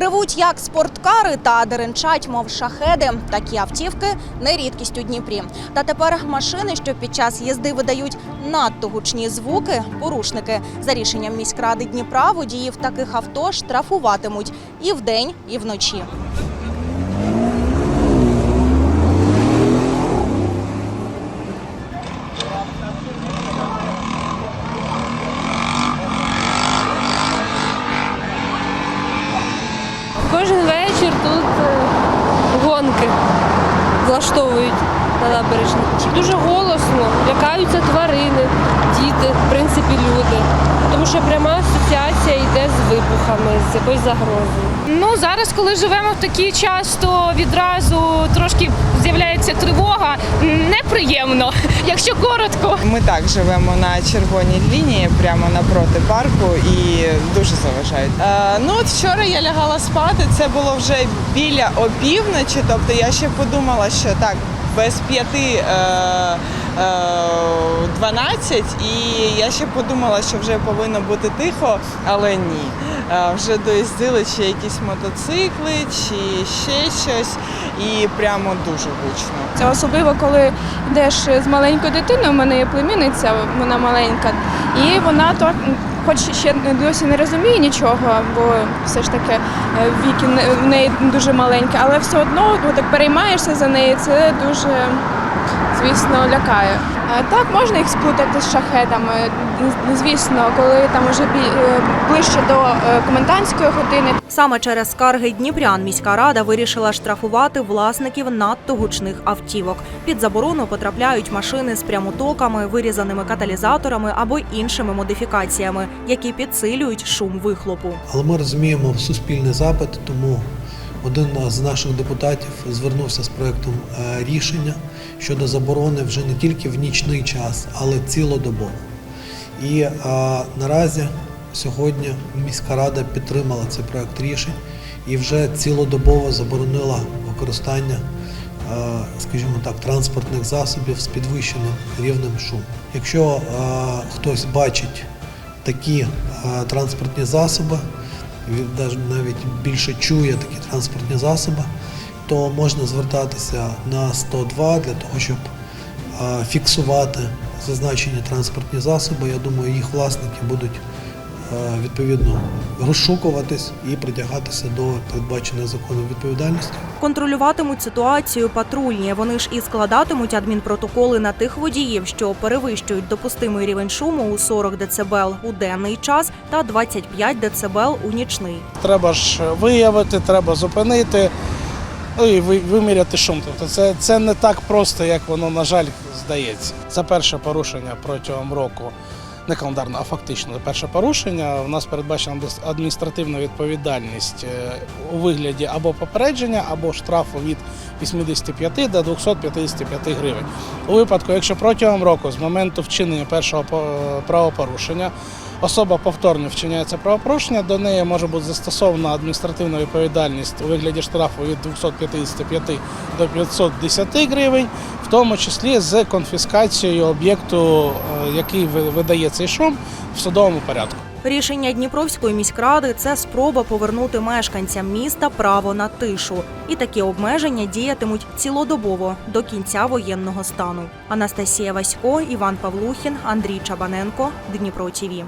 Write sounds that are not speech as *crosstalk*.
Ревуть як спорткари та деренчать, мов шахеди. Такі автівки не рідкість у Дніпрі. Та тепер машини, що під час їзди видають надто гучні звуки, порушники. За рішенням міськради Дніпра водіїв таких авто штрафуватимуть і вдень, і вночі. Вечір тут е, гонки влаштовують на набережні. Дуже голосно, лякаються тварини, діти, в принципі, люди. Тому що пряма вибухами, з якоюсь загрозою. Ну зараз, коли живемо в такий час, то відразу трошки з'являється тривога. Неприємно, *laughs* якщо коротко. Ми так живемо на червоній лінії, прямо напроти парку, і дуже заважають. Е, ну от вчора я лягала спати. Це було вже біля опівночі. Тобто я ще подумала, що так без п'яти е, 12, і я ще подумала, що вже повинно бути тихо, але ні. Е, вже доїздили чи якісь мотоцикли, чи ще щось, і прямо дуже гучно. Це особливо, коли йдеш з маленькою дитиною. У мене є племінниця, вона маленька, і вона то. Хоч ще досі не розуміє нічого, бо все ж таки е, вік в не- в неї дуже маленький, але все одно ну, так переймаєшся за неї, це дуже, звісно, лякає. Так, можна їх сплутати з шахедами. Звісно, коли там вже бі- е, ближче до е, комендантської години, Саме через скарги дніпрян міська рада вирішила штрафувати власників надто гучних автівок. Під заборону потрапляють машини з прямотоками, вирізаними каталізаторами або іншими модифікаціями, які підсилюють шум вихлопу. Але ми розуміємо суспільний запит, тому один з наших депутатів звернувся з проектом е, рішення щодо заборони вже не тільки в нічний час, але цілодобово. І е, наразі сьогодні міська рада підтримала цей проект рішень і вже цілодобово заборонила використання, е, скажімо так, транспортних засобів з підвищеним рівнем шуму. Якщо е, хтось бачить такі е, транспортні засоби, він навіть більше чує такі транспортні засоби, то можна звертатися на 102 для того, щоб фіксувати зазначені транспортні засоби. Я думаю, їх власники будуть відповідно розшукуватись і притягатися до передбаченої законом відповідальності. Контролюватимуть ситуацію патрульні. Вони ж і складатимуть адмінпротоколи на тих водіїв, що перевищують допустимий рівень шуму у 40 дБ у денний час та 25 дБ у нічний. Треба ж виявити, треба зупинити, ну і виміряти шум. Тобто це, це не так просто, як воно, на жаль, здається. Це перше порушення протягом року. Не календарна, а фактично перше порушення. У нас передбачена адміністративна відповідальність е, у вигляді або попередження, або штрафу від 85 до 255 гривень. У випадку, якщо протягом року з моменту вчинення першого по- правопорушення особа повторно вчиняє це правопорушення, до неї може бути застосована адміністративна відповідальність у вигляді штрафу від 255 до 510 гривень, в тому числі з конфіскацією об'єкту, е, який ви- видає цей шум в судовому порядку. Рішення Дніпровської міськради це спроба повернути мешканцям міста право на тишу. І такі обмеження діятимуть цілодобово до кінця воєнного стану. Анастасія Васько, Іван Павлухін, Андрій Чабаненко, Дніпро ТІВІ.